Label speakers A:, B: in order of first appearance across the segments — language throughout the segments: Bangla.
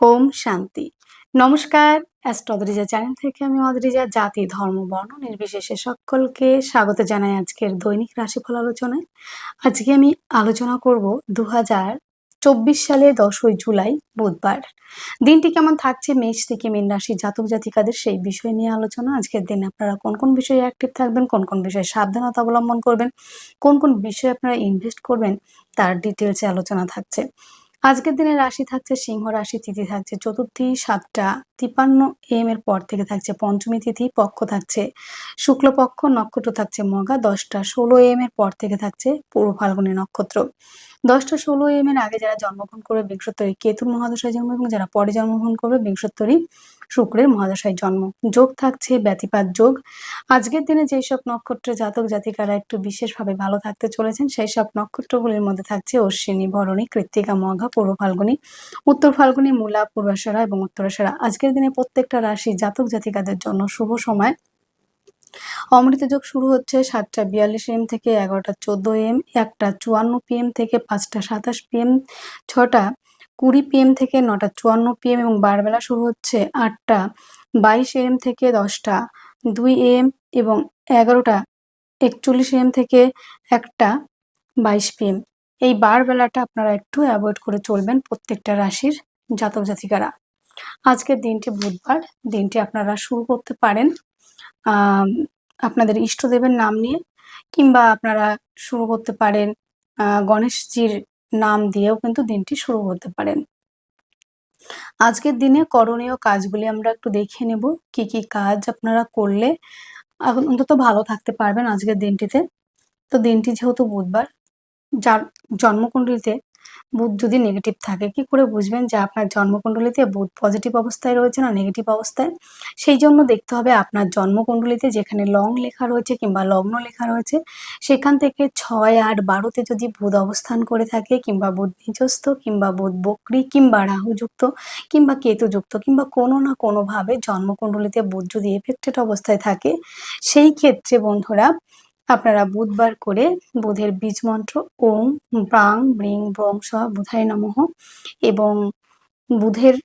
A: ওম শান্তি। নমস্কার অ্যাস্ট্রোদরিজা চ্যানেল থেকে আমি অদরিজা, জাতি, ধর্ম, বর্ণ নির্বিশেষে সকলকে স্বাগত জানাই আজকের দৈনিক রাশিফল আলোচনায়। আজকে আমি আলোচনা করব দু চব্বিশ সালে দশই জুলাই, বুধবার। দিনটি কেমন থাকছে? মেষ থেকে মীন রাশি, জাতক জাতিকাদের সেই বিষয় নিয়ে আলোচনা। আজকের দিনে আপনারা কোন কোন বিষয়ে অ্যাক্টিভ থাকবেন, কোন কোন বিষয়ে সাবধানতা অবলম্বন করবেন, কোন কোন বিষয়ে আপনারা ইনভেস্ট করবেন, তার ডিটেলসে আলোচনা থাকছে। আজকের দিনে রাশি থাকছে সিংহ রাশি, তিথি থাকছে চতুর্থী, সাতটা, তিপান্ন এম এর পর থেকে থাকছে পঞ্চমী তিথি, পক্ষ থাকছে শুক্লপক্ষ, নক্ষত্র থাকছে মগা, দশটা, ষোলো এম এর পর থেকে থাকছে পূর্ব ফাল্গুনী নক্ষত্র। দশটা ষোলো এম এর আগে যারা জন্মগ্রহণ করবে বিংশোত্তরী কেতুর মহাদশায় জন্ম এবং যারা পরে জন্মগ্রহণ করবে বিংশোত্তরী শুক্রের মহাদশায় জন্ম। যোগ থাকছে ব্যতিপাত যোগ। আজকের দিনে যেই সব নক্ষত্রের জাতক জাতিকারা একটু বিশেষভাবে ভালো থাকতে চলেছেন সেই সব নক্ষত্রগুলির মধ্যে থাকছে অশ্বিনী, ভরণী, কৃত্তিকা, মঘা, পূর্ব ফাল্গুনী, উত্তর ফাল্গুনী, মূলা, পূর্বাশারা এবং উত্তরাশারা। আজকের দিনে প্রত্যেকটা রাশি জাতক জাতিকাদের জন্য শুভ সময়। অমৃত যোগ শুরু হচ্ছে সাতটা বিয়াল্লিশ এম থেকে এগারোটা চোদ্দ এম, একটা চুয়ান্ন পিএম থেকে পাঁচটা সাতাশ পিএম, ছটা কুড়ি পিএম থেকে নটা চুয়ান্ন পিএম এবং বারবেলা শুরু হচ্ছে আটটা বাইশ এম থেকে দশটা দুই এম এবং এগারোটা একচল্লিশ এম থেকে একটা বাইশ পিএম। এই বার বেলাটা আপনারা একটু অ্যাভয়েড করে চলবেন প্রত্যেকটা রাশির জাতক জাতিকারা। আজকের দিনটি বুধবার, দিনটি আপনারা শুরু করতে পারেন। আপনাদের ইষ্টদেবের নাম নিয়ে কিংবা আপনারা শুরু করতে পারেন গণেশজির নাম দিয়েও কিন্তু দিনটি শুরু করতে পারেন। আজকের দিনে করণীয় কাজগুলি আমরা একটু দেখে নেব, কি কি কাজ আপনারা করলে অন্তত ভালো থাকতে পারবেন আজকের দিনটিতে। তো দিনটি যেহেতু বুধবার, যার জন্মকুণ্ডলিতে বুধ যদি নেগেটিভ থাকে, কি করে বুঝবেন যে আপনার জন্মকুণ্ডলিতে বুধ পজিটিভ অবস্থায় রয়েছে না নেগেটিভ অবস্থায়? সেই জন্য দেখতে হবে আপনার জন্মকুণ্ডলিতে যেখানে লং লেখা রয়েছে কিংবা লগ্ন লেখা রয়েছে, সেখান থেকে ছয়, আট বারোতে যদি বুধ অবস্থান করে থাকে, কিংবা বুধ নিজস্থ, কিংবা বুধ বকরি, কিংবা রাহুযুক্ত, কিংবা কেতুযুক্ত, কিংবা কোনো না কোনোভাবে জন্মকুণ্ডলিতে বুধ যদি এফেক্টেড অবস্থায় থাকে, সেই ক্ষেত্রে বন্ধুরা আপনারা বুধবার করে বুধের বীজ মন্ত্র, ওম ব্রাং ব্রিং, ব্রং সহ বুধায় নমঃ এবং বুধের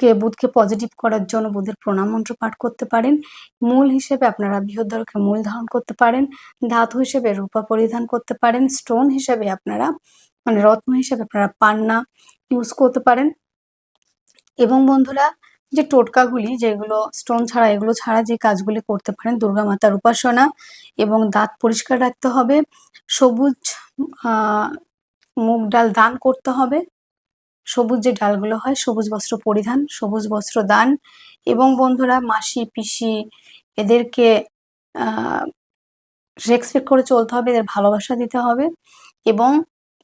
A: কে বুধকে পজিটিভ করার জন্য বুধের প্রণাম মন্ত্র পাঠ করতে পারেন। মূল হিসেবে আপনারা বৃহদ্দরকে মূল ধারণ করতে পারেন। ধাতু হিসেবে রূপা পরিধান করতে পারেন। স্টোন হিসেবে আপনারা মানে রত্ন হিসেবে আপনারা পান্না ইউজ করতে পারেন। এবং বন্ধুরা যে টোটকাগুলি যেগুলো স্টোন ছাড়া, এগুলো ছাড়া যে কাজগুলি করতে পারেন, দুর্গা মাতার উপাসনা এবং দাঁত পরিষ্কার রাখতে হবে, সবুজ মুগ ডাল দান করতে হবে, সবুজ যে ডালগুলো হয়, সবুজ বস্ত্র পরিধান, সবুজ বস্ত্র দান এবং বন্ধুরা মাসি, পিসি এদেরকে রেসপেক্ট করে চলতে হবে, এদের ভালোবাসা দিতে হবে এবং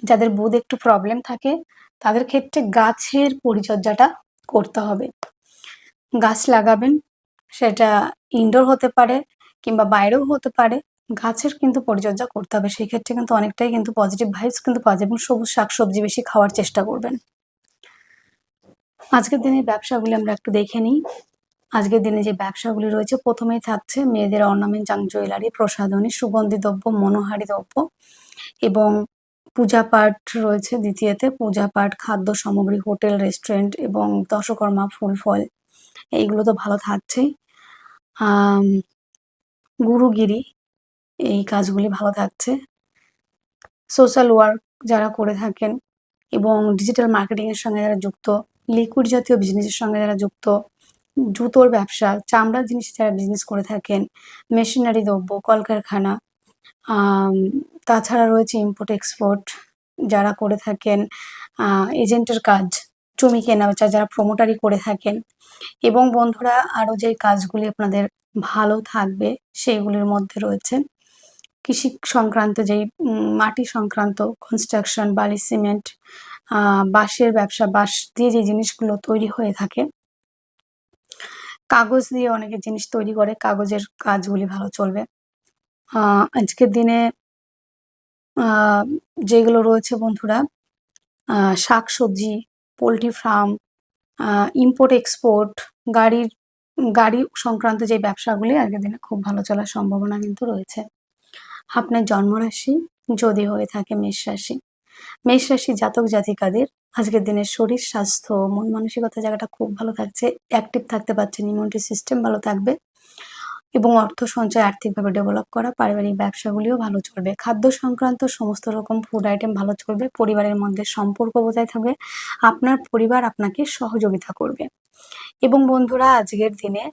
A: যাদের বুধ একটু প্রবলেম থাকে, তাদের ক্ষেত্রে গাছের পরিচর্যাটা করতে হবে। গাছ লাগাবেন, সেটা ইনডোর হতে পারে কিংবা বাইরেও হতে পারে। গাছের কিন্তু পরিচর্যা করতে হবে সেই ক্ষেত্রে কিন্তু অনেকটাই কিন্তু পজিটিভ ভাইবস কিন্তু পাওয়া যায় এবং সবুজ শাকসবজি বেশি খাওয়ার চেষ্টা করবেন। আজকের দিনের ব্যবসাগুলি আমরা একটু দেখে নিই। আজকের দিনে যে ব্যবসাগুলি রয়েছে, প্রথমেই থাকছে মেয়েদের অর্নামেন্ট জাং জুয়েলারি, প্রসাধনী, সুগন্ধি দ্রব্য, মনোহারি দ্রব্য এবং পূজা পাঠ রয়েছে দ্বিতীয়তে। পূজা পাঠ, খাদ্য সামগ্রী, হোটেল, রেস্টুরেন্ট এবং দশকর্মা, ফুল, ফল এইগুলো তো ভালো থাকছেই। আম, গুরুগিরি এই কাজগুলি ভালো থাকছে। সোশ্যাল ওয়ার্ক যারা করে থাকেন এবং ডিজিটাল মার্কেটিং এর সঙ্গে যারা যুক্ত লিকুইড জাতীয় বিজনেসের সঙ্গে যারা যুক্ত জুতোর ব্যবসা চামড়ার জিনিস যারা বিজনেস করে থাকেন মেশিনারি দ্রব্য কলকারখানা তাছাড়া রয়েছে ইম্পোর্ট এক্সপোর্ট যারা করে থাকেন এজেন্টের কাজ। জমি কেনা বেচা যারা প্রমোটারি করে থাকেন। এবং বন্ধুরা, আরও যে কাজগুলি আপনাদের ভালো থাকবে, সেইগুলির মধ্যে রয়েছে কৃষি সংক্রান্ত যেই মাটি সংক্রান্ত কনস্ট্রাকশন বালি সিমেন্ট বাঁশের ব্যবসা, বাঁশ দিয়ে যে জিনিসগুলো তৈরি হয়ে থাকে। কাগজ দিয়ে অনেকে জিনিস তৈরি করে, কাগজের কাজগুলি ভালো চলবে। আজকের দিনে যেগুলো রয়েছে বন্ধুরা শাক শাকসবজি পোলট্রি ফার্ম ইম্পোর্ট এক্সপোর্ট গাড়ির, গাড়ি সংক্রান্ত যে ব্যবসাগুলি আগের দিনে খুব ভালো চলার সম্ভাবনা কিন্তু রয়েছে। আপনার জন্মরাশি যদি হয়ে থাকে মেষ রাশি। মেষ রাশি জাতক জাতিকাদের আজকের দিনে শরীর, স্বাস্থ্য, মন মানসিকতা জায়গাটা খুব ভালো থাকছে অ্যাক্টিভ থাকতে পারছেন ইমিউনিটি সিস্টেম ভালো থাকবে। এবং অর্থ সঞ্চয় আর্থিকভাবে ডেভেলপ করা, পারিবারিক ব্যবসাগুলিও ভালো চলবে। খাদ্য সংক্রান্ত সমস্ত রকম ফুড আইটেম ভালো চলবে, পরিবারের মধ্যে সম্পর্ক বজায় থাকবে, আপনার পরিবার আপনাকে সহযোগিতা করবে। এবং বন্ধুরা, আজকের দিনে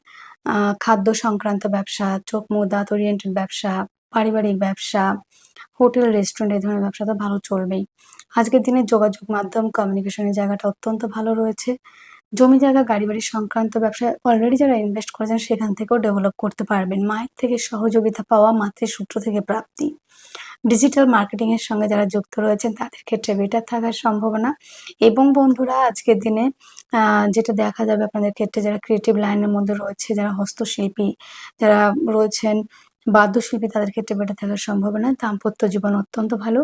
A: খাদ্য সংক্রান্ত ব্যবসা, চোখ মুখ দাঁত ওরিয়েন্টেড ব্যবসা, পারিবারিক ব্যবসা, হোটেল রেস্টুরেন্ট এই ধরনের ব্যবসা তো ভালো চলবেই। আজকের দিনে যোগাযোগ মাধ্যম কমিউনিকেশনের জায়গাটা অত্যন্ত ভালো রয়েছে। জমি জায়গা গাড়ি বাড়ি সংক্রান্ত ব্যবসায় অলরেডি যারা ইনভেস্ট করেছেন সেখান থেকেও ডেভেলপ করতে পারবেন। মায়ের থেকে সহযোগিতা পাওয়া মাতৃসূত্র থেকে প্রাপ্তি। ডিজিটাল মার্কেটিং এর সঙ্গে যারা যুক্ত রয়েছেন, তাদের ক্ষেত্রে বেটার থাকার সম্ভাবনা। এবং বন্ধুরা, আজকের দিনে যেটা দেখা যাবে আপনাদের ক্ষেত্রে, যারা ক্রিয়েটিভ লাইনের মধ্যে রয়েছে, যারা হস্তশিল্পী, যারা রয়েছেন বাদ্যশিল্পী তাদের ক্ষেত্রে বেটার থাকার সম্ভাবনা, দাম্পত্য জীবন অত্যন্ত ভালো।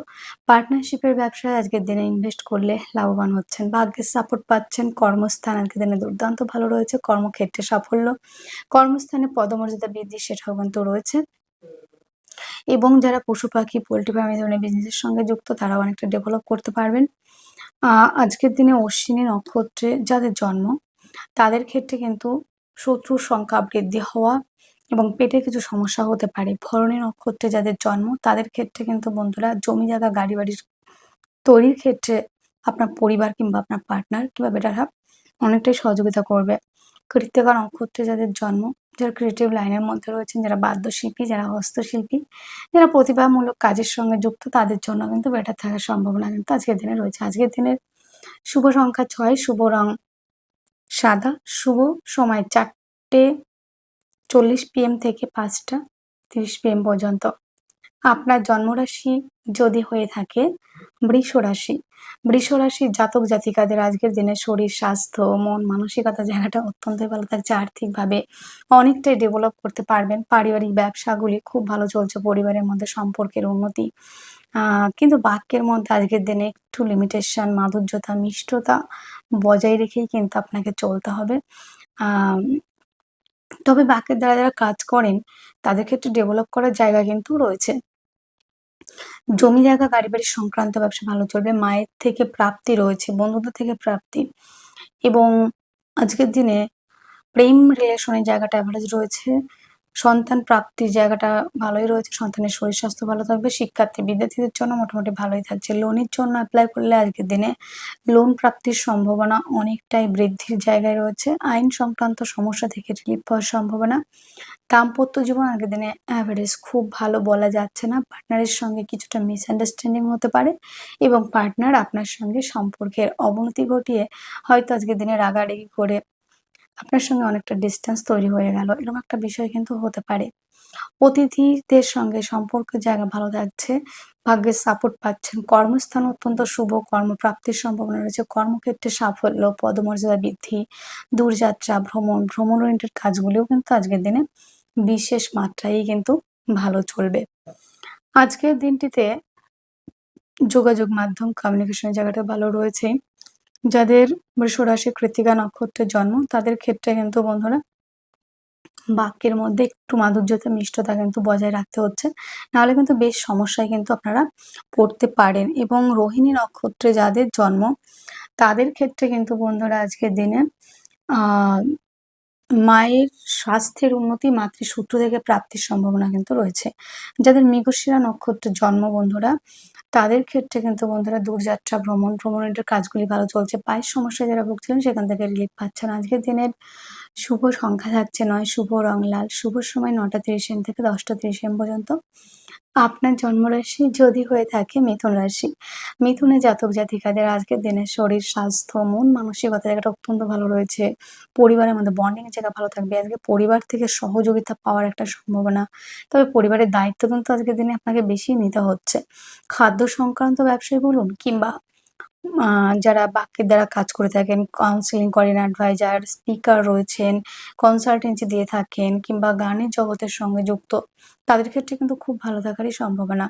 A: পার্টনারশিপের ব্যবসায় আজকের দিনে ইনভেস্ট করলে লাভবান হচ্ছেন। ভাগ্যের সাপোর্ট পাচ্ছেন, কর্মস্থান আজকের দিনে দুর্দান্ত ভালো রয়েছে, কর্মক্ষেত্রে সাফল্য। কর্মস্থানে পদমর্যাদা বৃদ্ধি সেটাও কিন্তু রয়েছে। এবং যারা পশু পাখি, পোলট্রি ফার্ম এই ধরনের বিজনেসের সঙ্গে যুক্ত, তারাও অনেকটা ডেভেলপ করতে পারবেন। আজকের দিনে অশ্বিনী নক্ষত্রে যাদের জন্ম, তাদের ক্ষেত্রে কিন্তু শত্রুর সংখ্যা বৃদ্ধি হওয়া এবং পেটে কিছু সমস্যা হতে পারে। ভরণী নক্ষত্রে যাদের জন্ম, তাদের ক্ষেত্রে কিন্তু বন্ধুরা জমি জায়গা গাড়ি বাড়ির তৈরির ক্ষেত্রে আপনার পরিবার কিংবা আপনার পার্টনার কিংবা বেটার হাফ অনেকটাই সহযোগিতা করবে। কৃত্তিকা নক্ষত্রে যাদের জন্ম, যারা ক্রিয়েটিভ লাইনের মধ্যে রয়েছেন, যারা বাদ্যশিল্পী, যারা হস্তশিল্পী, যারা প্রতিভামূলক কাজের সঙ্গে যুক্ত, তাদের জন্য কিন্তু বেটার থাকার সম্ভাবনা কিন্তু আজকের দিনে রয়েছে। আজকের দিনের শুভ সংখ্যা ছয়, শুভ রং সাদা, শুভ সময় চারটে চল্লিশ পিএম থেকে পাঁচটা তিরিশ পিএম পর্যন্ত। আপনার জন্মরাশি যদি হয়ে থাকে, বৃষ রাশি। বৃষ রাশির জাতক জাতিকাদের আজকের দিনে শরীর, স্বাস্থ্য, মন, মানসিকতা জায়গাটা অত্যন্তই ভালো থাকছে আর্থিকভাবে। অনেকটাই ডেভেলপ করতে পারবেন। পারিবারিক ব্যবসাগুলি খুব ভালো চলছে, পরিবারের মধ্যে সম্পর্কের উন্নতি। কিন্তু বাক্যের মধ্যে আজকের দিনে একটু লিমিটেশন মাধুর্যতা, মিষ্টতা বজায় রেখেই কিন্তু আপনাকে চলতে হবে। তবে বাকের দ্বারা যারা কাজ করেন, তাদের ক্ষেত্রে ডেভেলপ করার জায়গা কিন্তু রয়েছে। জমি জায়গা, গাড়ি বাড়ি সংক্রান্ত ব্যবসা ভালো চলবে, মায়ের থেকে প্রাপ্তি রয়েছে, বন্ধুদের থেকে প্রাপ্তি। এবং আজকের দিনে প্রেম রিলেশনের জায়গাটা অ্যাভারেজ রয়েছে। সন্তান প্রাপ্তির জায়গাটা ভালোই রয়েছে, সন্তানের শরীর স্বাস্থ্য ভালো থাকবে, শিক্ষার্থী, বিদ্যার্থীদের জন্য মোটামুটি ভালোই থাকছে। লোনের জন্য অ্যাপ্লাই করলে আজকের দিনে লোন প্রাপ্তির সম্ভাবনা অনেকটাই বৃদ্ধির জায়গায় রয়েছে। আইন সংক্রান্ত সমস্যা থেকে রিলিফ পাওয়ার সম্ভাবনা। দাম্পত্য জীবন আগের দিনে অ্যাভারেজ খুব ভালো বলা যাচ্ছে না। পার্টনারের সঙ্গে কিছুটা মিসআন্ডারস্ট্যান্ডিং হতে পারে এবং পার্টনার আপনার সঙ্গে সম্পর্কের অবনতি ঘটিয়ে হয়তো আজকের দিনে রাগারাগি করে আপনার সঙ্গে অনেকটা ডিস্টেন্স তৈরি হয়ে গেল, এরকম একটা বিষয় কিন্তু হতে পারে। অতিথিদের সঙ্গে সম্পর্কের জায়গা ভালো থাকছে ভাগ্যের সাপোর্ট পাচ্ছেন। কর্মস্থান অত্যন্ত শুভ, কর্মপ্রাপ্তির সম্ভাবনা রয়েছে। কর্মক্ষেত্রে সাফল্য, পদমর্যাদা বৃদ্ধি, দূরযাত্রা, ভ্রমণ ভ্রমণ ওরিয়েন্টেড কাজগুলিও কিন্তু আজকের দিনে বিশেষ মাত্রায় কিন্তু ভালো চলবে। আজকের দিনটিতে যোগাযোগ মাধ্যম কমিউনিকেশনের জায়গাটা ভালো রয়েছে। যাদের বৃষরাশি কৃতিকা নক্ষত্রের জন্ম, তাদের ক্ষেত্রে কিন্তু বন্ধুরা বাক্যের মধ্যে একটু মাধুর্যতা, মিষ্টতা কিন্তু বজায় রাখতে হচ্ছে। নাহলে কিন্তু বেশ সমস্যায় কিন্তু আপনারা পড়তে পারেন। এবং রোহিণী নক্ষত্রে যাদের জন্ম, তাদের ক্ষেত্রে কিন্তু বন্ধুরা আজকের দিনে মায়ের স্বাস্থ্যের উন্নতি, মাতৃসূত্র থেকে প্রাপ্তির সম্ভাবনা কিন্তু রয়েছে। যাদের মৃগশিরা নক্ষত্রের জন্ম বন্ধুরা তাদের ক্ষেত্রে কিন্তু বন্ধুরা দূরযাত্রা, ভ্রমণ, ভ্রমণের কাজগুলি ভালো চলছে। পায়ের সমস্যায় যারা ভুগছিলেন, সেখান থেকে রিলিফ পাচ্ছেন। আজকের দিনের শুভ সংখ্যা থাকছে নয়, শুভ রং লাল। শুভ সময় নটা তিরিশ এম থেকে দশটা তিরিশ এম পর্যন্ত। আপনার জন্মরাশি যদি হয়ে থাকে মিথুন রাশি। মিথুনে জাতক জাতিকাদের আজকের দিনে শরীর, স্বাস্থ্য, মন মানসিকতা জায়গাটা অত্যন্ত ভালো রয়েছে। পরিবারের মধ্যে বন্ডিং জায়গা ভালো থাকবে। আজকে পরিবার থেকে সহযোগিতা পাওয়ার একটা সম্ভাবনা। তবে পরিবারের দায়িত্ব কিন্তু আজকের দিনে আপনাকে বেশি নিতে হচ্ছে। খাদ্য সংক্রান্ত ব্যবসায়ী বলুন কিংবা যারা বাক্যের দ্বারা কাজ করে থাকেন কাউন্সিলিং করেন অ্যাডভাইজার স্পিকার রয়েছেন কনসালটেন্সি দিয়ে থাকেন কিংবা গানের জগতের সঙ্গে যুক্ত, তাদের ক্ষেত্রে কিন্তু খুব ভালো থাকারই সম্ভাবনা।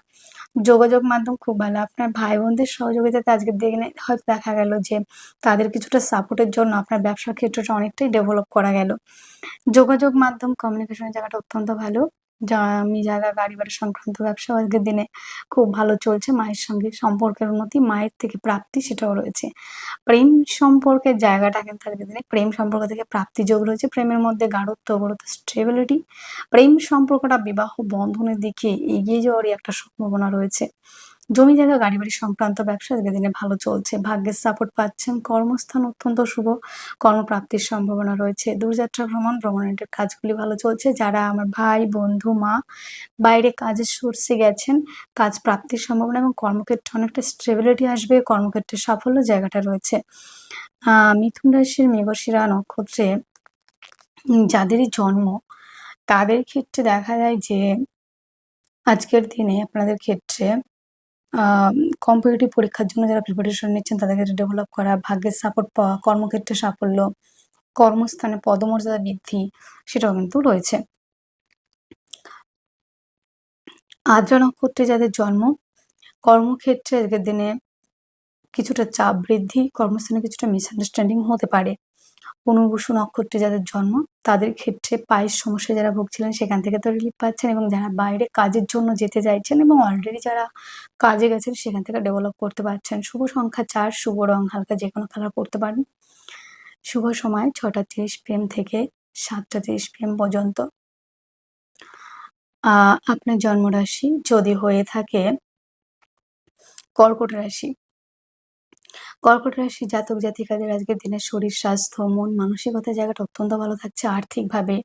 A: যোগাযোগ মাধ্যম খুব ভালো। আপনার ভাই বোনদের সহযোগিতাতে আজকের দিনে হয়তো দেখা গেল যে তাদের কিছুটা সাপোর্টের জন্য আপনার ব্যবসার ক্ষেত্রটা অনেকটাই ডেভেলপ করা গেল। যোগাযোগ মাধ্যম কমিউনিকেশনের জায়গাটা অত্যন্ত ভালো। জমি জায়গা গাড়ি বাড়ি সংক্রান্ত ব্যবসা আজকের দিনে খুব ভালো চলছে, মায়ের সঙ্গে সম্পর্কের উন্নতি, মায়ের থেকে প্রাপ্তি সেটাও রয়েছে। প্রেম সম্পর্কের জায়গাটা কিন্তু আজকের দিনে প্রেম সম্পর্ক থেকে প্রাপ্তি যোগ রয়েছে। প্রেমের মধ্যে গাঢ়ত্ব অবরত স্টেবিলিটি প্রেম সম্পর্কটা বিবাহ বন্ধনের দিকে এগিয়ে যাওয়ারই একটা সম্ভাবনা রয়েছে। জমি জায়গা গাড়ি বাড়ি সংক্রান্ত ব্যবসা আজকের দিনে ভালো চলছে। ভাগ্যের সাপোর্ট পাচ্ছেন কর্মস্থান অত্যন্ত শুভ। কর্মপ্রাপ্তির সম্ভাবনা রয়েছে। দূরযাত্রা ভ্রমণ, ভ্রমণের কাজগুলি ভালো চলছে। যারা আমার ভাই, বন্ধু, মা বাইরে কাজের সোর্সে গেছেন, কাজ প্রাপ্তির সম্ভাবনা এবং কর্মক্ষেত্রে অনেকটা স্টেবিলিটি আসবে, কর্মক্ষেত্রে সাফল্য জায়গাটা রয়েছে। মিথুন রাশির মেঘশিরা নক্ষত্রে যাদেরই জন্ম, তাদের ক্ষেত্রে দেখা যায় যে আজকের দিনে আপনাদের ক্ষেত্রে কম্পিটিটিভ পরীক্ষার জন্য যারা প্রিপারেশন নিচ্ছেন, তাদের ক্ষেত্রে ডেভেলপ করা, ভাগ্যের সাপোর্ট পাওয়া, কর্মক্ষেত্রে সাফল্য, কর্মস্থানে পদমর্যাদা বৃদ্ধি, সেটাও কিন্তু রয়েছে। আদ্রা নক্ষত্রে যাদের জন্ম কর্মক্ষেত্রে দিনে কিছুটা চাপ বৃদ্ধি, কর্মস্থানে কিছুটা মিসআন্ডারস্ট্যান্ডিং হতে পারে। পুনর্বসু নক্ষত্রে যাদের জন্ম, তাদের ক্ষেত্রে পায়ের সমস্যা যারা ভুগছিলেন, সেখান থেকে তো রিলিফ পাচ্ছেন এবং যারা বাইরে কাজের জন্য যেতে চাইছেন এবং অলরেডি যারা কাজে গেছেন, সেখান থেকে ডেভেলপ করতে পারছেন। শুভ সংখ্যা চার, শুভ রং হালকা যে কোনো কালার করতে পারেন। শুভ সময় ছটা তিরিশ পিএম থেকে সাতটা তিরিশ পিএম পর্যন্ত। আপনার জন্মরাশি যদি হয়ে থাকে কর্কট রাশি কর্কট রাশি জাতক জাতিকাদের আজকের দিনে শরীর, স্বাস্থ্য, মন, মানসিকতার জায়গাটা অত্যন্ত ভালো থাকছে। আর্থিকভাবে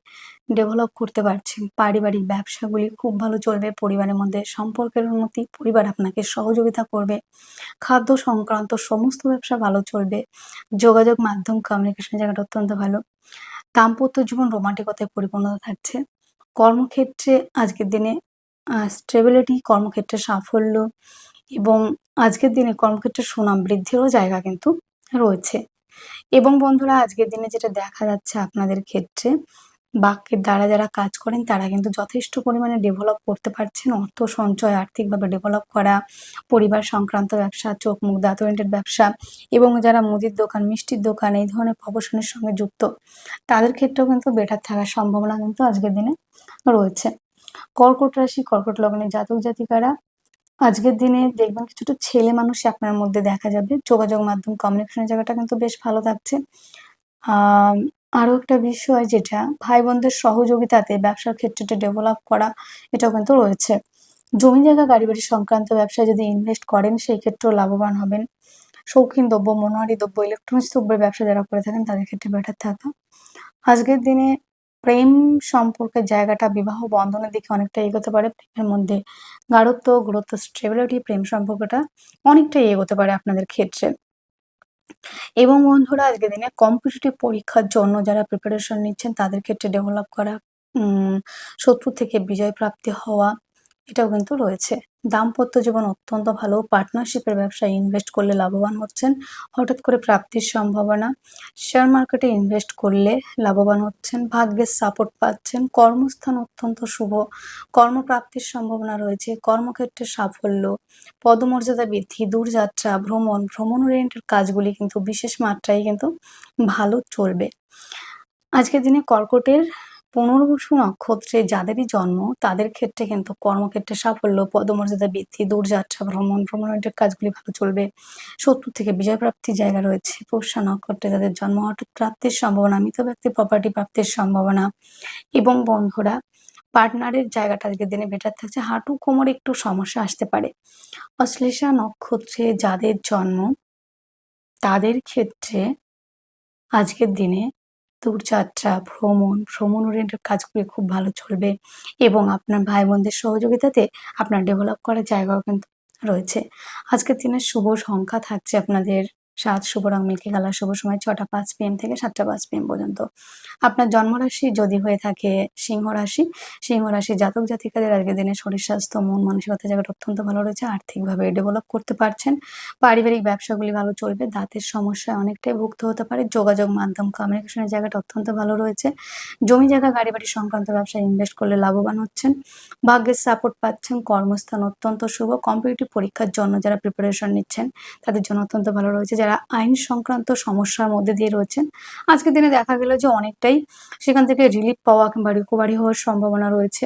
A: ডেভেলপ করতে পারছেন। পারিবারিক ব্যবসাগুলি খুব ভালো চলবে। পরিবারের মধ্যে সম্পর্কের উন্নতি, পরিবার আপনাকে সহযোগিতা করবে। খাদ্য সংক্রান্ত সমস্ত ব্যবসা ভালো চলবে। যোগাযোগ মাধ্যম কমিউনিকেশন জায়গাটা অত্যন্ত ভালো। দাম্পত্য জীবন রোমান্টিকতায় পরিপূর্ণতা থাকছে। কর্মক্ষেত্রে আজকের দিনে স্টেবিলিটি কর্মক্ষেত্রে সাফল্য এবং আজকের দিনে কর্মক্ষেত্রে সুনাম বৃদ্ধিরও জায়গা কিন্তু রয়েছে। এবং বন্ধুরা, আজকের দিনে যেটা দেখা যাচ্ছে আপনাদের ক্ষেত্রে, বাক্যের দ্বারা যারা কাজ করেন, তারা কিন্তু যথেষ্ট পরিমাণে ডেভেলপ করতে পারছেন। অর্থ সঞ্চয়, আর্থিকভাবে ডেভেলপ করা, পরিবার সংক্রান্ত ব্যবসা, চোখ মুখ দাঁত ওরিয়েন্টেড ব্যবসা এবং যারা মুদির দোকান, মিষ্টির দোকান, এই ধরনের প্রফেশনের সঙ্গে যুক্ত, তাদের ক্ষেত্রেও কিন্তু বেটার থাকার সম্ভাবনা কিন্তু আজকের দিনে রয়েছে। কর্কট রাশি, কর্কট লগ্নের জাতক জাতিকারা আজকের দিনে দেখবেন কিছুটা ছেলে মানুষ আপনার মধ্যে দেখা যাবে। যোগাযোগ মাধ্যম কমিউনিকেশনের জায়গাটা কিন্তু বেশ ভালো থাকছে। আহ আরও একটা বিষয় যেটা ভাই বোনদের সহযোগিতাতে ব্যবসার ক্ষেত্রে ডেভেলপ করা, এটাও কিন্তু রয়েছে। জমি জায়গা, গাড়ি বাড়ি সংক্রান্ত ব্যবসায় যদি ইনভেস্ট করেন, সেই ক্ষেত্রেও লাভবান হবেন। শৌখিন দ্রব্য, মনোহারি দ্রব্য ইলেকট্রনিক্স দ্রব্যের ব্যবসা যারা করে থাকেন, তাদের ক্ষেত্রে বেটার থাকা। আজকের দিনে প্রেম সম্পর্কের জায়গাটা বিবাহ বন্ধনের দিকে অনেকটা এগোতে পারে। প্রেমের মধ্যে গাঢ়ত্ব, গুরুত্ব স্টেবিলিটি প্রেম সম্পর্কটা অনেকটাই এগোতে পারে আপনাদের ক্ষেত্রে। এবং বন্ধুরা আজকের দিনে কম্পিটিটিভ পরীক্ষার জন্য যারা প্রিপারেশন নিচ্ছেন, তাদের ক্ষেত্রে ডেভেলপ করা শত্রু থেকে বিজয় প্রাপ্তি হওয়া এটাও কিন্তু রয়েছে। দাম্পত্য জীবন অত্যন্ত ভালো। পার্টনারশিপের ব্যবসায় ইনভেস্ট করলে লাভবান হচ্ছেন। হঠাৎ করে প্রাপ্তির সম্ভাবনা। শেয়ার মার্কেটে ইনভেস্ট করলে লাভবান হচ্ছেন। ভাগ্যের সাপোর্ট পাচ্ছেন। কর্মস্থান অত্যন্ত শুভ। কর্মপ্রাপ্তির সম্ভাবনা রয়েছে। কর্মক্ষেত্রে সাফল্য। পদমর্যাদা বৃদ্ধি, দূরযাত্রা, ভ্রমণ ভ্রমণ ওরিয়েন্টেড কাজগুলি কিন্তু বিশেষ মাত্রায় কিন্তু ভালো চলবে। আজকের দিনে কর্কটের পুনর্বসু নক্ষত্রে যাদেরই জন্ম, তাদের ক্ষেত্রে কিন্তু কর্মক্ষেত্রে সাফল্য, পদমর্যাদা বৃদ্ধি, দূরযাত্রা, ভ্রমণ ভ্রমণের কাজগুলি ভালো চলবে। শত্রু থেকে বিজয় প্রাপ্তির জায়গা রয়েছে। পুষ্যা নক্ষত্রে যাদের জন্ম হঠাৎ প্রাপ্তির সম্ভাবনা, মৃত ব্যক্তি প্রপার্টি প্রাপ্তির সম্ভাবনা এবং বন্ধুরা পার্টনারের জায়গাটা আজকের দিনে বেটার থাকছে। হাঁটু কোমরে একটু সমস্যা আসতে পারে। অশ্লেষা নক্ষত্রে যাদের জন্ম, তাদের ক্ষেত্রে আজকের দিনে দূরযাত্রা, ভ্রমণ ভ্রমণ ওরিয়েন্টেড কাজগুলি খুব ভালো চলবে এবং আপনার ভাই বোনদের সহযোগিতাতে আপনার ডেভেলপ করার জায়গাও কিন্তু রয়েছে। আজকের দিনের শুভ সংখ্যা থাকছে আপনাদের সাত শুভ রং মিল্কি কালার, শুভ সময় ছটা পাঁচ পিএম থেকে সাতটা পাঁচ পিএম পর্যন্ত। আপনার জন্মরাশি যদি হয়ে থাকে সিংহ রাশি সিংহ রাশি জাতক জাতিকাদের আজকের দিনে শরীর স্বাস্থ্য, মন মানসিকতা জায়গাটা অত্যন্ত ভালো রয়েছে, আর্থিকভাবে ডেভেলপ করতে পারছেন। পারিবারিক ব্যবসাগুলি ভালো চলবে, দাঁতের সমস্যায় অনেকটাই ভুক্ত হতে পারে, যোগাযোগ মাধ্যম কমিউনিকেশনের জায়গাটা অত্যন্ত ভালো রয়েছে। জমি জায়গা গাড়ি বাড়ি সংক্রান্ত ব্যবসায় ইনভেস্ট করলে লাভবান হচ্ছেন। ভাগ্যের সাপোর্ট পাচ্ছেন, কর্মস্থান অত্যন্ত শুভ কম্পিটিটিভ পরীক্ষার জন্য যারা প্রিপারেশন নিচ্ছেন, তাদের জন্য অত্যন্ত ভালো রয়েছে। যারা আইন সংক্রান্ত সমস্যার মধ্যে দিয়ে রয়েছেন, আজকের দিনে দেখা গেল যে অনেকটাই সেখান থেকে রিলিফ পাওয়া কিংবা রিকোভারি হওয়ার সম্ভাবনা রয়েছে।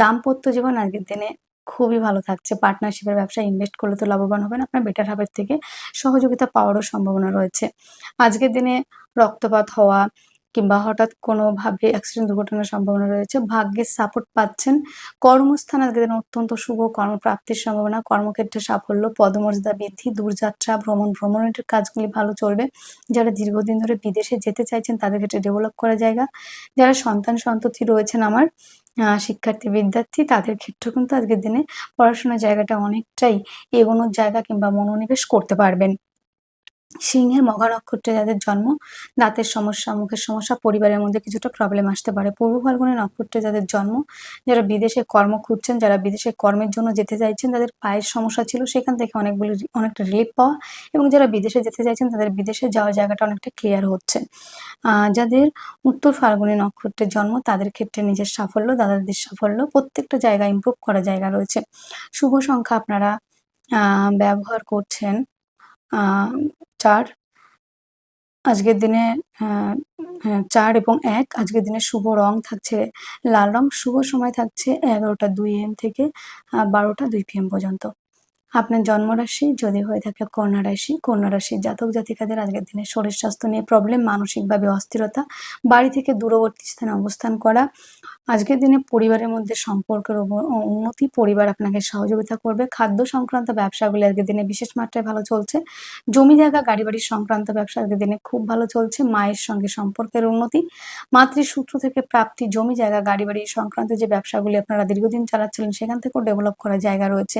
A: দাম্পত্য জীবন আজকের দিনে খুবই ভালো থাকছে। পার্টনারশিপের ব্যবসায় ইনভেস্ট করলে তো লাভবান হবেন। আপনার বেটার হাবের থেকে সহযোগিতা পাওয়ারও সম্ভাবনা রয়েছে। আজকের দিনে রক্তপাত হওয়া কিংবা হঠাৎ কোনোভাবে অ্যাক্সিডেন্ট দুর্ঘটনার সম্ভাবনা রয়েছে, ভাগ্যের সাপোর্ট পাচ্ছেন। কর্মস্থান আজকের দিনে অত্যন্ত শুভ, কর্মপ্রাপ্তির সম্ভাবনা, কর্মক্ষেত্রে সাফল্য, পদমর্যাদা বৃদ্ধি, দূরযাত্রা, ভ্রমণ ভ্রমণের কাজগুলি ভালো চলবে। যারা দীর্ঘদিন ধরে বিদেশে যেতে চাইছেন, তাদের ক্ষেত্রে ডেভেলপ করা জায়গা। যারা সন্তান সন্ততি রয়েছেন আমার শিক্ষার্থী, বিদ্যার্থী, তাদের ক্ষেত্রেও কিন্তু আজকের দিনে পড়াশোনার জায়গাটা অনেকটাই এগোনোর জায়গা কিংবা মনোনিবেশ করতে পারবেন। সিংহের মঘা নক্ষত্রে যাদের জন্ম, দাঁতের সমস্যা, মুখের সমস্যা, পরিবারের মধ্যে কিছুটা প্রবলেম আসতে পারে। পূর্ব ফাল্গুনের নক্ষত্রে যাদের জন্ম, যারা বিদেশে কর্ম খুঁজছেন, যারা বিদেশে কর্মের জন্য যেতে চাইছেন, তাদের পায়ের সমস্যা ছিল, সেখান থেকে অনেকগুলি, অনেকটা রিলিফ পাওয়া এবং যারা বিদেশে যেতে চাইছেন, তাদের বিদেশে যাওয়ার জায়গাটা অনেকটা ক্লিয়ার হচ্ছে। যাদের উত্তর ফাল্গুনী নক্ষত্রের জন্ম, তাদের ক্ষেত্রে নিজের সাফল্য, দাদাদের সাফল্য, প্রত্যেকটা জায়গায় ইমপ্রুভ করা জায়গা রয়েছে। শুভ সংখ্যা আপনারা ব্যবহার করছেন চার। আজকের দিনে চার এবং এক। আজকের দিনে শুভ রং থাকছে লাল রং। শুভ সময় থাকছে এগারোটা দুই এম থেকে বারোটা দুই পিএম পর্যন্ত। আপনার জন্মরাশি যদি হয়ে থাকে কন্যা রাশি। কন্যা রাশির জাতক জাতিকাদের আজকের দিনে শরীর স্বাস্থ্য নিয়ে প্রবলেম মানসিকভাবে অস্থিরতা, বাড়ি থেকে দূরবর্তী স্থানে অবস্থান করা আজকের দিনে পরিবারের মধ্যে সম্পর্কের উন্নতি, পরিবার আপনাকে সহযোগিতা করবে। খাদ্য সংক্রান্ত ব্যবসাগুলি আজকের দিনে বিশেষ মাত্রায় ভালো চলছে। জমি জায়গা গাড়ি বাড়ি সংক্রান্ত ব্যবসা আজকের দিনে খুব ভালো চলছে। মায়ের সঙ্গে সম্পর্কের উন্নতি, মাতৃসূত্র থেকে প্রাপ্তি, জমি জায়গা গাড়ি বাড়ি সংক্রান্ত যে ব্যবসাগুলি আপনারা দীর্ঘদিন চালাচ্ছিলেন, সেখান থেকেও ডেভেলপ করার জায়গা রয়েছে।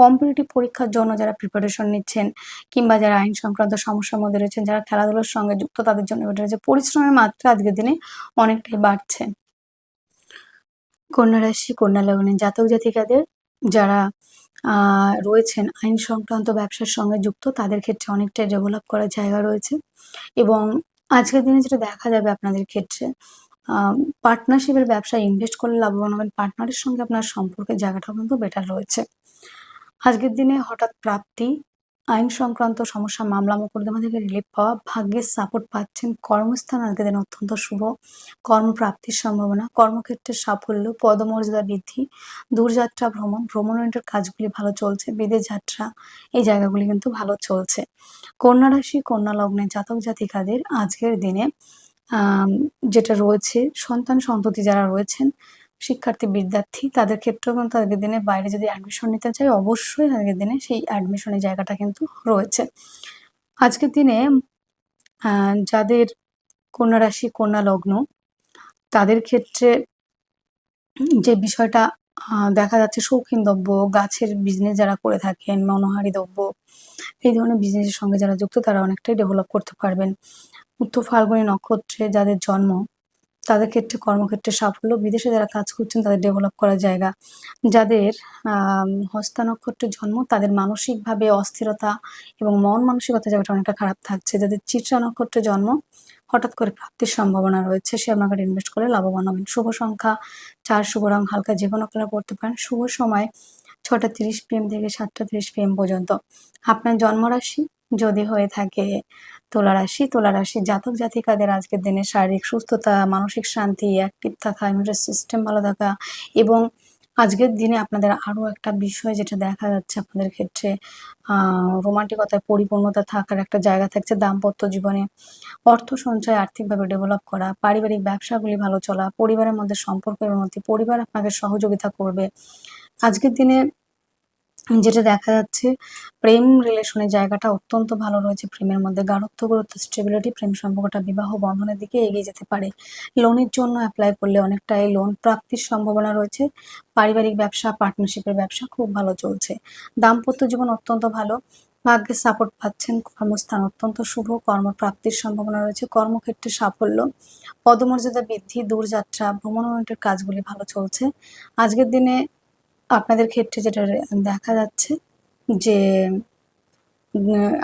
A: কম্পিটিটিভ পরীক্ষার জন্য যারা প্রিপারেশন নিচ্ছেন কিংবা যারা আইন সংক্রান্ত সমস্যার মধ্যে রয়েছেন, যারা খেলাধুলার সঙ্গে যুক্ত, তাদের জন্য রয়েছে পরিশ্রমের মাত্রা আজকের দিনে অনেকটাই বাড়ছে। কন্যা রাশি কন্যা লগ্নের জাতক জাতিকাদের যারা রয়েছেন, আইন সংক্রান্ত ব্যবসার সঙ্গে যুক্ত, তাদের ক্ষেত্রে অনেকটাই ডেভেলপ করার জায়গা রয়েছে। এবং আজকের দিনে যেটা দেখা যাবে আপনাদের ক্ষেত্রে পার্টনারশিপের ব্যবসায় ইনভেস্ট করলে লাভবান হবেন পার্টনারের সঙ্গে আপনার সম্পর্কের জায়গাটাও কিন্তু বেটার রয়েছে। আজকের দিনে হঠাৎ প্রাপ্তি আইন সংক্রান্ত সমস্যা, মামলা মোকদ্দমা থেকে রিলিফ পাওয়া, ভাগ্যের সাপোর্ট পাচ্ছেন কর্মস্থান। আজকে দিন অত্যন্ত শুভ। কর্মপ্রাপ্তির সম্ভাবনা কর্মক্ষেত্রে সাফল্য, পদমর্যাদা বৃদ্ধি, দূরযাত্রা ভ্রমণ ভ্রমণের কাজগুলি ভালো চলছে, বিদেশ যাত্রা এই জায়গাগুলি কিন্তু ভালো চলছে। কন্যা রাশি, কন্যা লগ্নে জাতক জাতিকাদের আজকের দিনে যেটা রয়েছে, সন্তান সন্ততি যারা রয়েছেন শিক্ষার্থী বিদ্যার্থী তাদের ক্ষেত্রেও কিন্তু আজকের দিনে বাইরে যদি অ্যাডমিশন নিতে চাই অবশ্যই আজকের দিনে সেই অ্যাডমিশনের জায়গাটা কিন্তু রয়েছে। আজকের দিনে যাদের কন্যা রাশি, কন্যা লগ্ন, তাদের ক্ষেত্রে যে বিষয়টা দেখা যাচ্ছে শৌখিন দ্রব্য, গাছের বিজনেস যারা করে থাকেন, মনোহারি দ্রব্য, এই ধরনের বিজনেসের সঙ্গে যারা যুক্ত, তারা অনেকটাই ডেভেলপ করতে পারবেন। উত্তর ফাল্গুনী নক্ষত্রে যাদের জন্ম তাদের ক্ষেত্রে কর্মক্ষেত্রে সাফল্য, বিদেশে যারা কাজ করছেন তাদের ডেভেলপ করার জায়গা। যাদের হস্তা নক্ষত্রের জন্ম, তাদের মানসিকভাবে অস্থিরতা এবং মন মানসিকতা জায়গাটা অনেকটা খারাপ থাকছে। যাদের চিত্রা নক্ষত্রে জন্ম, হঠাৎ করে প্রাপ্তির সম্ভাবনা রয়েছে শেয়ার মার্কেট ইনভেস্ট করে লাভবান হবেন। শুভ সংখ্যা, চার শুভ রং, হালকা যে কোনো কালার পড়তে পারেন। শুভ সময়, ছটা তিরিশ পিএম থেকে সাতটা তিরিশ পিএম পর্যন্ত। আপনার জন্মরাশি যদি হয়ে থাকে তুলা রাশি তুলা রাশি জাতক জাতিকাদের আজকের দিনে শারীরিক সুস্থতা, মানসিক শান্তি অ্যাক্টিভ থাকা ইমিউন সিস্টেম ভালো থাকা এবং আজকের দিনে আপনাদের আরও একটা বিষয় যেটা দেখা যাচ্ছে আপনাদের ক্ষেত্রে রোমান্টিকতায় পরিপূর্ণতা থাকার একটা জায়গা থাকছে দাম্পত্য জীবনে। অর্থ সঞ্চয়, আর্থিকভাবে ডেভেলপ করা, পারিবারিক ব্যবসাগুলি ভালো চলা, পরিবারের মধ্যে সম্পর্কের উন্নতি, পরিবার আপনাকে সহযোগিতা করবে। আজকের দিনে যেটা দেখা যাচ্ছে, প্রেম রিলেশনের জায়গাটা অত্যন্ত ভালো রয়েছে প্রেমের মধ্যে। গাঢ়ত্ব, গুরুত্ব স্টেবিলিটি প্রেম সম্পর্কটা বিবাহ বন্ধনের দিকে এগিয়ে যেতে পারে। লোনের জন্য অ্যাপ্লাই করলে অনেকটাই লোন প্রাপ্তির সম্ভাবনা রয়েছে। পারিবারিক ব্যবসা পার্টনারশিপের ব্যবসা খুব ভালো চলছে। দাম্পত্য জীবন অত্যন্ত ভালো। ভাগ্যের সাপোর্ট পাচ্ছেন, কর্মস্থান অত্যন্ত শুভ, কর্মপ্রাপ্তির সম্ভাবনা রয়েছে। কর্মক্ষেত্রে সাফল্য, পদমর্যাদা বৃদ্ধি, দূরযাত্রা ভ্রমণের কাজগুলি ভালো চলছে। আজকের দিনে আপনাদের ক্ষেত্রে যেটা দেখা যাচ্ছে যে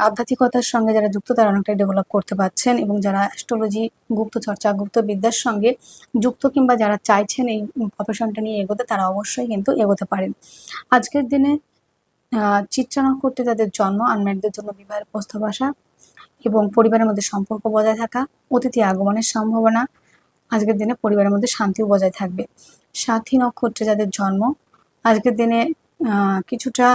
A: আধ্যাত্মিকতার সঙ্গে যারা যুক্ত তারা অনেকটাই ডেভেলপ করতে পারছেন এবং যারা অ্যাস্ট্রোলজি গুপ্ত চর্চা, গুপ্ত বিদ্যার সঙ্গে যুক্ত কিংবা যারা চাইছেন এই প্রফেশনটা নিয়ে এগোতে, তারা অবশ্যই কিন্তু এগোতে পারেন। আজকের দিনে চিত্রা নক্ষত্রে যাদের জন্ম আনম্যারিডদের জন্য বিবাহের প্রস্তাব আসা এবং পরিবারের মধ্যে সম্পর্ক বজায় থাকা, অতিথি আগমনের সম্ভাবনা, আজকের দিনে পরিবারের মধ্যে শান্তিও বজায় থাকবে। সাথী নক্ষত্রে যাদের জন্ম আজকের দিনে কিছুটা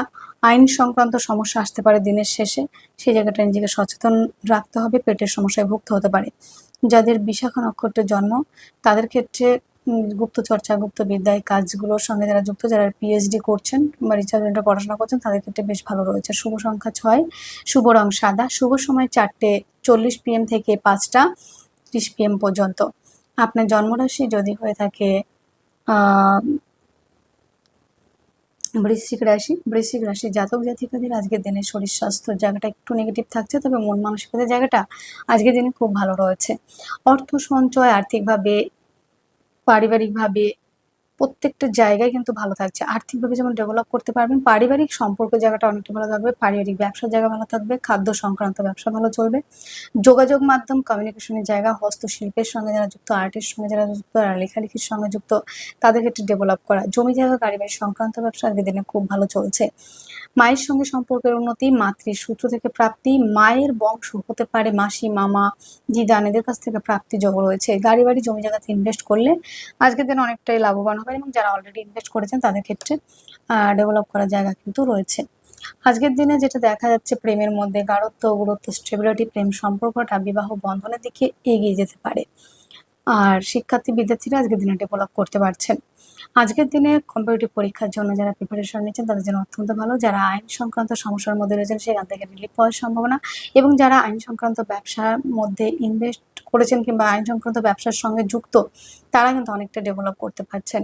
A: আইন সংক্রান্ত সমস্যা আসতে পারে দিনের শেষে। সেই জায়গাটা নিজেকে সচেতন রাখতে হবে পেটের সমস্যায় ভুগতে হতে পারে। যাদের বিশাখা নক্ষত্রের জন্ম তাদের ক্ষেত্রে উম, গুপ্তচর্চা গুপ্তবিদ্যায় কাজগুলোর সঙ্গে যারা যুক্ত যারা পিএইচডি করছেন বা রিসার্চ সেন্টারে পড়াশোনা করছেন তাদের ক্ষেত্রে বেশ ভালো রয়েছে। শুভ সংখ্যা ছয় শুভ রং সাদা। শুভ সময় চারটে চল্লিশ পিএম থেকে পাঁচটা ত্রিশ পিএম পর্যন্ত। আপনার জন্মরাশি যদি হয়ে থাকে বৃশ্চিক রাশি বৃশ্চিক রাশি জাতক জাতিকাদের আজকের দিনে শরীর স্বাস্থ্য জায়গাটা একটু নেগেটিভ থাকছে, তবে মন মানসিকতার জায়গাটা আজকের দিনে খুব ভালো রয়েছে। অর্থ সঞ্চয় আর্থিকভাবে, পারিবারিকভাবে প্রত্যেকটা জায়গায় কিন্তু ভালো থাকছে। আর্থিকভাবে যেমন ডেভেলপ করতে পারবেন, পারিবারিক সম্পর্ক জায়গাটা অনেকটা ভালো থাকবে, পারিবারিক ব্যবসার জায়গা ভালো থাকবে, খাদ্য সংক্রান্ত ব্যবসা ভালো চলবে। যোগাযোগ মাধ্যম কমিউনিকেশনের জায়গা, হস্তশিল্পের সঙ্গে যারা যুক্ত আর্টের সঙ্গে যারা যুক্ত লেখালেখির সঙ্গে যুক্ত, তাদের ক্ষেত্রে ডেভেলপ করা। জমি জায়গা, পারিবারিক সংক্রান্ত ব্যবসা আজকের দিনে খুব ভালো চলছে। মায়ের সঙ্গে সম্পর্কের উন্নতি, মাতৃ সূত্র থেকে প্রাপ্তি, মায়ের বংশ হতে পারে মাসি, মামা দিদান এদের কাছ থেকে প্রাপ্তি যোগ রয়েছে। গাড়ি বাড়ি, জমি জায়গাতে ইনভেস্ট করলে আজকের দিনে অনেকটাই লাভবান হবেন এবং যারা অলরেডি ইনভেস্ট করেছেন তাদের ক্ষেত্রে ডেভেলপ করার জায়গা কিন্তু রয়েছে। আজকের দিনে যেটা দেখা যাচ্ছে প্রেমের মধ্যে, গাঢ়ত্ব, গুরুত্ব স্টেবিলিটি প্রেম সম্পর্কটা বিবাহ বন্ধনের দিকে এগিয়ে যেতে পারে। আর শিক্ষার্থী, বিদ্যার্থীরা আজকের দিনে ডেভেলপ করতে পারছেন। আজকের দিনে কম্পিটিটিভ পরীক্ষার জন্য যারা প্রিপারেশন নিচ্ছেন, তাদের জন্য অত্যন্ত ভালো। যারা আইন সংক্রান্ত সমস্যার মধ্যে রয়েছেন সেখান থেকে রিলিফ পাওয়ার সম্ভাবনা। এবং যারা আইন সংক্রান্ত ব্যবসার মধ্যে ইনভেস্ট করেছেন কিংবা আইন সংক্রান্ত ব্যবসার সঙ্গে যুক্ত, তারা কিন্তু অনেকটা ডেভেলপ করতে পারছেন।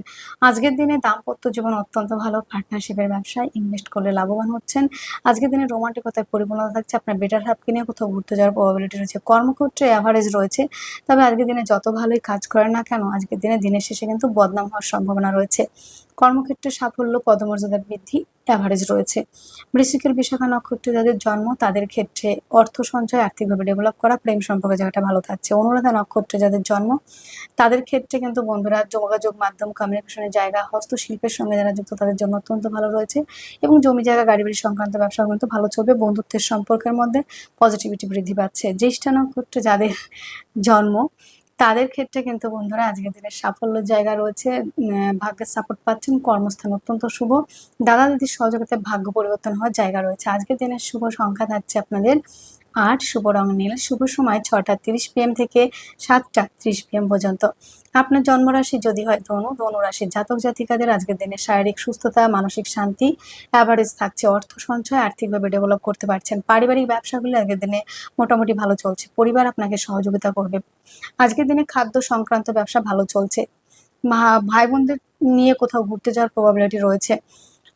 A: আজকের দিনে দাম্পত্য জীবন অত্যন্ত ভালো পার্টনারশিপের ব্যবসায় ইনভেস্ট করলে লাভবান হচ্ছেন। আজকের দিনে রোমান্টিকতায় পরিপূর্ণতা থাকছে আপনার বেটার হাফকে কিনে, কোথাও ঘুরতে যাওয়ার প্রবাবিলিটি রয়েছে। কর্মক্ষেত্রে অ্যাভারেজ রয়েছে, তবে আজকের দিনে যত ভালোই কাজ করেন না কেন, আজকের দিনে দিনের শেষে কিন্তু বদনাম হওয়ার সম্ভাবনা রয়েছে। কর্মক্ষেত্রে সাফল্য পদমর্যাদা বৃদ্ধি অ্যাভারেজ রয়েছে। বৃশ্চিকের বিশাখা নক্ষত্রে যাদের জন্ম, তাদের ক্ষেত্রে অর্থ সঞ্চয়, আর্থিকভাবে ডেভেলপ করা, প্রেম সম্পর্কে জায়গাটা ভালো থাকছে। অনুরাধা নক্ষত্রে যাদের জন্ম, তাদের ক্ষেত্রে কিন্তু বন্ধুরা যোগাযোগ মাধ্যম কমিউনিকেশনের জায়গা, হস্তশিল্পের সঙ্গে যারা যুক্ত, তাদের জন্য অত্যন্ত ভালো রয়েছে। এবং জমি জায়গা গাড়ি বাড়ি সংক্রান্ত ব্যবসা কিন্তু ভালো চলবে। বন্ধুত্বের সম্পর্কের মধ্যে পজিটিভিটি বৃদ্ধি পাচ্ছে। জ্যেষ্ঠা নক্ষত্রে যাদের জন্ম তাদের ক্ষেত্রে কিন্তু বন্ধুরা আজকের দিনে সাফল্যের জায়গা রয়েছে। ভাগ্যের সাপোর্ট পাচ্ছেন, কর্মস্থান অত্যন্ত শুভ। দাদা দিদির সহযোগিতায় ভাগ্য পরিবর্তন হওয়ার জায়গা রয়েছে। আজকের দিনের শুভ সংখ্যা থাকছে আপনাদের আট শুভ রং নীল, শুভ সময় ছটা তিরিশ পিএম থেকে সাতটা ত্রিশ পিএম পর্যন্ত। আপনার জন্মরাশি যদি হয় ধনু ধনু রাশির জাতক জাতিকাদের আজকের দিনে শারীরিক সুস্থতা, মানসিক শান্তি অ্যাভারেজ থাকছে, অর্থ সঞ্চয়, আর্থিকভাবে ডেভেলপ করতে পারছেন। পারিবারিক ব্যবসাগুলি আজকের দিনে মোটামুটি ভালো চলছে। পরিবার আপনাকে সহযোগিতা করবে। আজকের দিনে খাদ্য সংক্রান্ত ব্যবসা ভালো চলছে। ভাই বোনদের নিয়ে কোথাও ঘুরতে যাওয়ার প্রবাবিলিটি রয়েছে।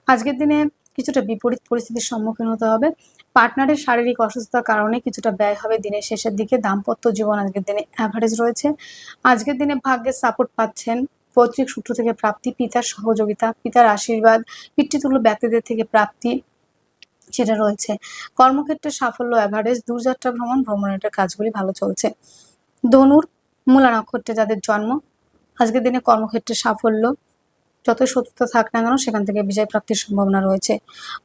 A: আজকের দিনে কিছুটা বিপরীত পরিস্থিতির সম্মুখীন হতে হবে। পার্টনারের শারীরিক অসুস্থতার কারণে কিছুটা ব্যয় হবে দিনের শেষের দিকে। দাম্পত্য জীবন আজকের দিনে অ্যাভারেজ রয়েছে। আজকের দিনে ভাগ্যের সাপোর্ট পাচ্ছেন পৈতৃক সূত্র থেকে প্রাপ্তি, পিতার সহযোগিতা, পিতার আশীর্বাদ, পিতৃতুল্য ব্যক্তিদের থেকে প্রাপ্তি সেটা রয়েছে। কর্মক্ষেত্রে সাফল্য অ্যাভারেজ দূরযাত্রা ভ্রমণ, ভ্রমণের কাজগুলি ভালো চলছে। ধনুর মূলা নক্ষত্রে যাদের জন্ম, আজকের দিনে কর্মক্ষেত্রে সাফল্য যত শত্রুতা থাক না কেন, সেখান থেকে বিজয় প্রাপ্তির সম্ভাবনা রয়েছে।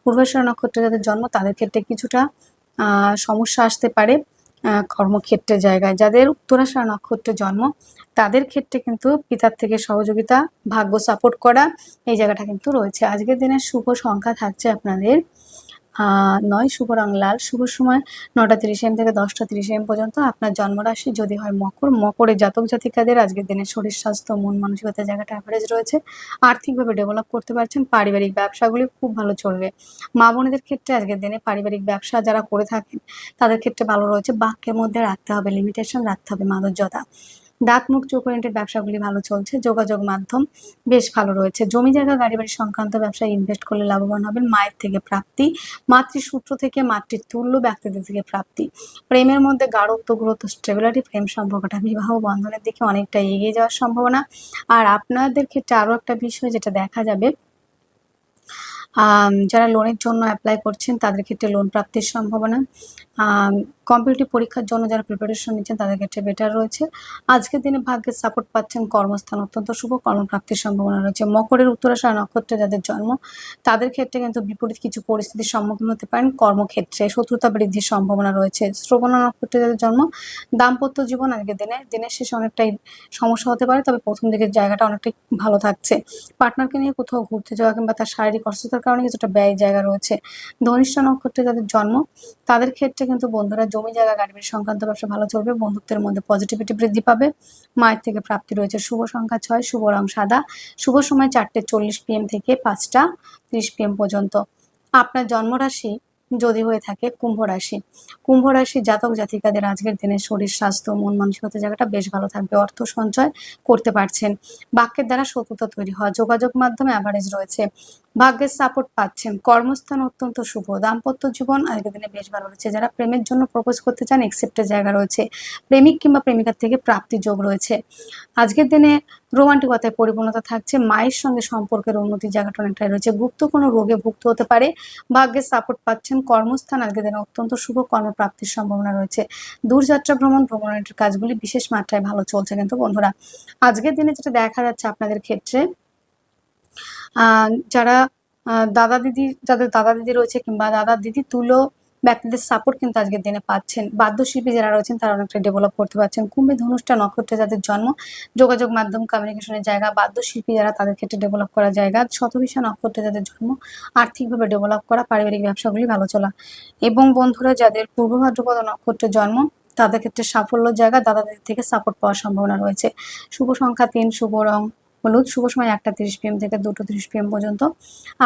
A: পূর্বাশ্বর নক্ষত্রে যাদের জন্ম, তাদের ক্ষেত্রে কিছুটা সমস্যা আসতে পারে কর্মক্ষেত্রে জায়গায়। যাদের উত্তরাশারা নক্ষত্রে জন্ম, তাদের ক্ষেত্রে কিন্তু পিতার থেকে সহযোগিতা, ভাগ্য সাপোর্ট করা, এই জায়গাটা কিন্তু রয়েছে। আজকের দিনের শুভ সংখ্যা থাকছে আপনাদের নয় শুভ রং লাল। শুভ সময় নটা তিরিশ এম থেকে দশটা তিরিশ এম পর্যন্ত আপনার জন্মরাশি। যদি হয় মকর মকরের জাতক জাতিকাদের আজকের দিনে শরীর, স্বাস্থ্য, মন মানসিকতার জায়গাটা অ্যাভারেজ রয়েছে। আর্থিকভাবে ডেভেলপ করতে পারছেন। পারিবারিক ব্যবসাগুলি খুব ভালো চলবে। মা বোনেদের ক্ষেত্রে আজকের দিনে পারিবারিক ব্যবসা যারা করে থাকেন, তাদের ক্ষেত্রে ভালো রয়েছে। বাক্যের মধ্যে রাখতে হবে লিমিটেশন রাখতে হবে মাদকজতা। দাঁত মুখ চোখ ওরিয়েন্টেড ব্যবসাগুলি ভালো চলছে, যোগাযোগ মাধ্যম বেশ ভালো রয়েছে। জমি জায়গা, গাড়ি বাড়ি সংক্রান্ত ব্যবসায় ইনভেস্ট করলে লাভবান হবেন মায়ের থেকে প্রাপ্তি, মাতৃসূত্র থেকে মাতৃতুল্য ব্যক্তিদের থেকে প্রাপ্তি। প্রেমের মধ্যে গাঢ়ত্ব গুরুত্ব স্টেবিলিটি প্রেম সম্পর্কটা বিবাহ বন্ধনের দিকে অনেকটা এগিয়ে যাওয়ার সম্ভাবনা। আর আপনাদের ক্ষেত্রে আরও একটা বিষয় যেটা দেখা যাবে যারা লোনের জন্য অ্যাপ্লাই করছেন তাদের ক্ষেত্রে লোন প্রাপ্তির সম্ভাবনা। কম্পিটিটিভ পরীক্ষার জন্য যারা প্রিপারেশন নিচ্ছেন, তাদের ক্ষেত্রে বেটার রয়েছে। আজকের দিনে ভাগ্যের সাপোর্ট পাচ্ছেন কর্মস্থান অত্যন্ত শুভ, কর্মপ্রাপ্তির সম্ভাবনা রয়েছে। মকরের উত্তরাশয় নক্ষত্রে যাদের জন্ম, তাদের ক্ষেত্রে কিন্তু বিপরীত কিছু পরিস্থিতির সম্মুখীন হতে পারেন। কর্মক্ষেত্রে শত্রুতা বৃদ্ধির সম্ভাবনা রয়েছে। শ্রবণা নক্ষত্রে যাদের জন্ম, দাম্পত্য জীবন আজকের দিনে, দিনের শেষে অনেকটাই সমস্যা হতে পারে, তবে প্রথম দিকের জায়গাটা অনেকটাই ভালো থাকছে। পার্টনারকে নিয়ে কোথাও ঘুরতে যাওয়া কিংবা তার শারীরিক অসুস্থতার কারণে কিছুটা ব্যয় জায়গা রয়েছে। ধনিষ্ঠা নক্ষত্রে যাদের জন্ম, তাদের ক্ষেত্রে কিন্তু বন্ধুরা জমি জায়গা গাড়ি বাড়ি সংক্রান্ত ব্যবসা ভালো চলবে, বন্ধুত্বের মধ্যে পজিটিভিটি বৃদ্ধি পাবে। মায়ের থেকে প্রাপ্তি রয়েছে শুভ সংখ্যা ছয়, শুভ রং সাদা। শুভ সময় চারটে চল্লিশ পিএম থেকে পাঁচটা তিরিশ পিএম পর্যন্ত। আপনার জন্মরাশি যদি হয়ে থাকে কুম্ভ রাশি। কুম্ভ রাশি জাতক জাতিকাদের আজকের দিনে শরীর, স্বাস্থ্য, মন মানসিকতা জায়গাটা বেশ ভালো থাকবে। অর্থ সঞ্চয় করতে পারছেন। বাক্যের দ্বারা শত্রুতা তৈরি হওয়া, যোগাযোগ মাধ্যমে অ্যাভারেজ রয়েছে। ভাগ্যের সাপোর্ট পাচ্ছেন। কর্মস্থান অত্যন্ত শুভ। দাম্পত্য জীবন আজকের দিনে বেশ ভালো রয়েছে। যারা প্রেমের জন্য প্রপোজ করতে চান একসেপ্টের জায়গা রয়েছে। প্রেমিক কিংবা প্রেমিকার থেকে প্রাপ্তি যোগ রয়েছে। আজকের দিনে রোমান্টিকতায় পরিপূর্ণতা থাকছে। মায়ের সঙ্গে সম্পর্কের উন্নতির জায়গাটা অনেকটাই রয়েছে। গুপ্ত কোনো রোগে ভুক্ত হতে পারে। ভাগ্যের সাপোর্ট পাচ্ছেন কর্মস্থান আজকের দিনে অত্যন্ত শুভ কর্মপ্রাপ্তির সম্ভাবনা রয়েছে। দূরযাত্রা ভ্রমণ ভ্রমণের কাজগুলি বিশেষ মাত্রায় ভালো চলছে কিন্তু বন্ধুরা, আজকের দিনে যেটা দেখা যাচ্ছে আপনাদের ক্ষেত্রে যারা দাদা দিদি, যাদের দাদা দিদি রয়েছে কিংবা দাদা দিদি তুলো ব্যক্তিদের সাপোর্ট কিন্তু আজকের দিনে পাচ্ছেন। বাদ্যশিল্পী যারা রয়েছেন, তারা অনেকটা ডেভেলপ করতে পারছেন। কুম্ভে ধনুষ্টা নক্ষত্রে যাদের জন্ম, যোগাযোগ মাধ্যম কমিউনিকেশনের জায়গা, বাদ্যশিল্পী যারা তাদের ক্ষেত্রে ডেভেলপ করার জায়গা শতভিসা নক্ষত্রে যাদের জন্ম, আর্থিকভাবে ডেভেলপ করা, পারিবারিক ব্যবসাগুলি ভালো চলা। এবং বন্ধুরা, যাদের পূর্ব ভাদ্রপদ নক্ষত্রে জন্ম, তাদের ক্ষেত্রে সাফল্য জায়গা, দাদাদের থেকে সাপোর্ট পাওয়ার সম্ভাবনা রয়েছে। শুভ সংখ্যা তিন, শুভ রং হলুদ। শুভ সময় একটা তিরিশ পিএম থেকে দুটো তিরিশ পিএম পর্যন্ত।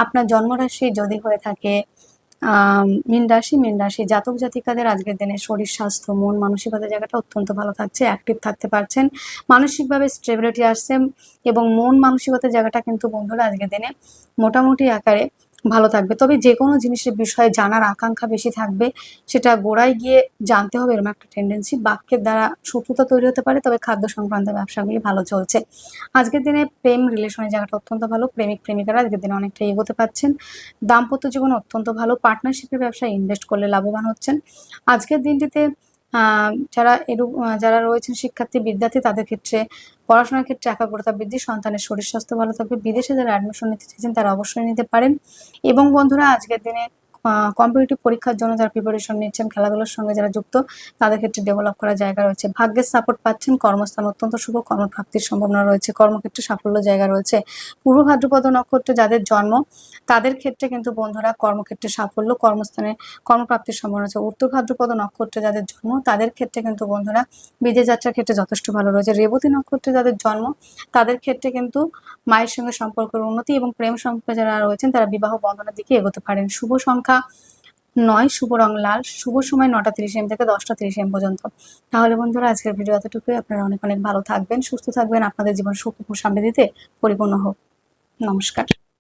A: আপনার জন্মরাশি যদি হয়ে থাকে মীন রাশি মীন রাশি জাতক জাতিকাদের আজকের দিনে শরীর, স্বাস্থ্য, মন, মানসিকতার জায়গাটা অত্যন্ত ভালো থাকছে অ্যাক্টিভ থাকতে পারছেন, মানসিকভাবে স্টেবিলিটি আসছে এবং মন মানসিকতার জায়গাটা কিন্তু বন্ধুরা আজকের দিনে মোটামুটি আকারে ভালো থাকবে। তবে যে কোনো জিনিসের বিষয়ে জানার আকাঙ্ক্ষা বেশি থাকবে, সেটা গোড়ায় গিয়ে জানতে হবে এরকম একটা টেন্ডেন্সি বাক্যের দ্বারা শত্রুতা তৈরি হতে পারে, তবে খাদ্য সংক্রান্ত ব্যবসাগুলি ভালো চলছে। আজকের দিনে প্রেম রিলেশনের জায়গাটা অত্যন্ত ভালো, প্রেমিক প্রেমিকারা আজকের দিনে অনেকটা এগোতে পারছেন। দাম্পত্য জীবন অত্যন্ত ভালো পার্টনারশিপের ব্যবসায় ইনভেস্ট করলে লাভবান হচ্ছেন। আজকের দিনটিতে যারা এরূপ যারা রয়েছেন শিক্ষার্থী, বিদ্যার্থী, তাদের ক্ষেত্রে পড়াশোনার ক্ষেত্রে একাগ্রতা বৃদ্ধি, সন্তানের শরীর স্বাস্থ্য ভালো থাকবে। বিদেশে যারা অ্যাডমিশন নিতে চাইছেন, তারা অবশ্যই নিতে পারেন। এবং বন্ধুরা, আজকের দিনে কম্পিটিটিভ পরীক্ষার জন্য যারা প্রিপারেশন নিচ্ছেন, খেলাধুলার সঙ্গে যারা যুক্ত, তাদের ক্ষেত্রে ডেভেলপ করার জায়গা রয়েছে। ভাগ্যের সাপোর্ট পাচ্ছেন, কর্মস্থান অত্যন্ত শুভ, কর্মপ্রাপ্তির সম্ভাবনা রয়েছে, কর্মক্ষেত্রে সাফল্য জায়গা রয়েছে। পূর্ব ভাদ্রপদ নক্ষত্রে যাদের জন্ম, তাদের ক্ষেত্রে কিন্তু বন্ধুরা কর্মক্ষেত্রে সাফল্য, কর্মস্থানে কর্মপ্রাপ্তির সম্ভাবনা রয়েছে। উত্তর ভাদ্রপদ নক্ষত্রে যাদের জন্ম, তাদের ক্ষেত্রে কিন্তু বন্ধুরা বিদেশ যাত্রার ক্ষেত্রে যথেষ্ট ভালো রয়েছে। রেবতী নক্ষত্রে যাদের জন্ম, তাদের ক্ষেত্রে কিন্তু মায়ের সঙ্গে সম্পর্কের উন্নতি এবং প্রেম সম্পর্কে যারা রয়েছেন, তারা বিবাহ বন্ধনের দিকে এগোতে পারেন। শুভ সংখ্যা নয় শুভ রং লাল, শুভ সময় নটা তিরিশ এম থেকে দশটা তিরিশ এম পর্যন্ত। তাহলে বন্ধুরা, আজকের ভিডিও এতটুকুই। আপনারা অনেক অনেক ভালো থাকবেন, সুস্থ থাকবেন। আপনাদের জীবন সুখ সামনে দিতে পরিপূর্ণ হোক। নমস্কার।